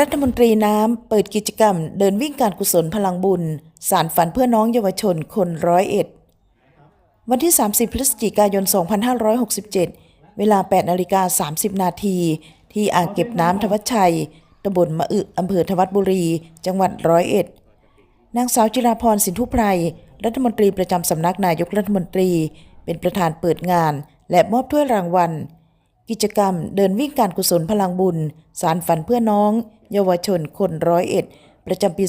รัฐมนตรีน้ำเปิดกิจกรรม เดินวิ่งการกุศลพลังบุญ สารฝันเพื่อน้องเยาวชนคนร้อยเอ็ด วันที่ 30 พฤศจิกายน 2567 เวลา 8นาฬิกา30 นาทีที่อ่างเก็บน้ำทวัชชัยตำบลมะอึอำเภอทวัดบุรี จังหวัดร้อยเอ็ด นางสาวจิราพรสินทุไพร รัฐมนตรีประจำสำนักนายกรัฐมนตรี เป็นประธานเปิดงาน และมอบถ้วยรางวัล กิจกรรมเดินวิ่งการกุศลพลังบุญ สารฝันเพื่อน้อง เยาวชนคนร้อยเอ็ดประจำปี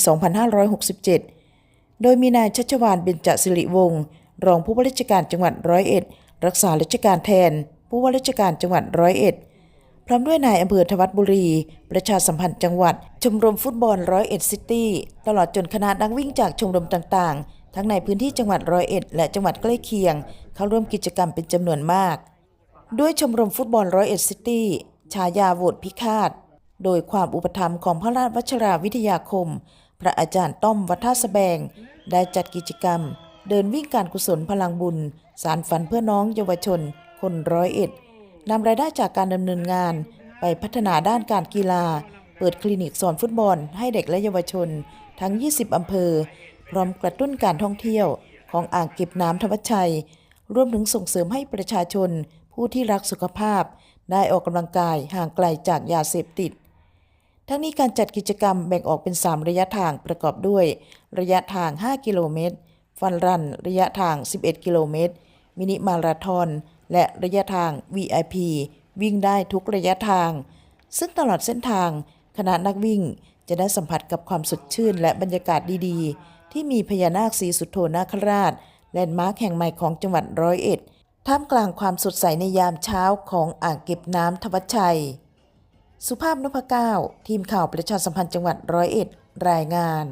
2567 โดยมีนายชัชวานเบญจสิริวงศ์รองผู้ว่าราชการจังหวัดร้อยเอ็ดรักษาราชการแทน ผู้ว่าราชการจังหวัดร้อยเอ็ดพร้อมด้วยนายอำเภอทวัดบุรี ประชาสัมพันธ์จังหวัด ชมรมฟุตบอลร้อยเอ็ดซิตี้ตลอดจนคณะนักวิ่งจากชมรมต่างๆ ทั้งในพื้นที่จังหวัดร้อยเอ็ดและจังหวัดใกล้เคียง เข้าร่วมกิจกรรมเป็นจำนวนมาก ด้วยชมรมฟุตบอลร้อยเอ็ดซิตี้ฉายาโหวตพิฆาต โดยความอุปถัมภ์ของพระราชวัชราวิทยาคม พระอาจารย์ต้อมวัฒสแบง ได้จัดกิจกรรม เดินวิ่งการกุศลพลังบุญ สารฝันเพื่อน้องเยาวชน คนร้อยเอ็ดนำรายได้จากการดำเนินงาน ไปพัฒนาด้านการกีฬา เปิดคลินิกสอนฟุตบอล ให้เด็กและเยาวชน ทั้ง 20 อำเภอ พร้อมกระตุ้นการท่องเที่ยว ของอ่างเก็บน้ำทวัชชัย รวมถึงส่งเสริมให้ประชาชน ผู้ที่รักสุขภาพ ได้ออกกำลังกายห่างไกลจากยาเสพติด ทั้งนี้การจัดกิจกรรมแบ่งออกเป็น 3 ระยะทางประกอบด้วย ระยะทาง 5 กิโลเมตร ฟันรัน ระยะทาง 11 กิโลเมตร มินิมาราธอน และระยะทาง VIP วิ่งได้ทุกระยะทาง ซึ่งตลอดเส้นทาง คณะนักวิ่งจะได้สัมผัสกับความสดชื่นและบรรยากาศดีๆ ที่มีพญานาคสีสุดโทนาคราช แลนด์มาร์คแห่งใหม่ของจังหวัดร้อยเอ็ด ท่ามกลางความสดใสในยามเช้าของอ่างเก็บน้ำทวัชชัย สุภาพนพเก้า ทีมข่าวประชาสัมพันธ์จังหวัดร้อยเอ็ด รายงาน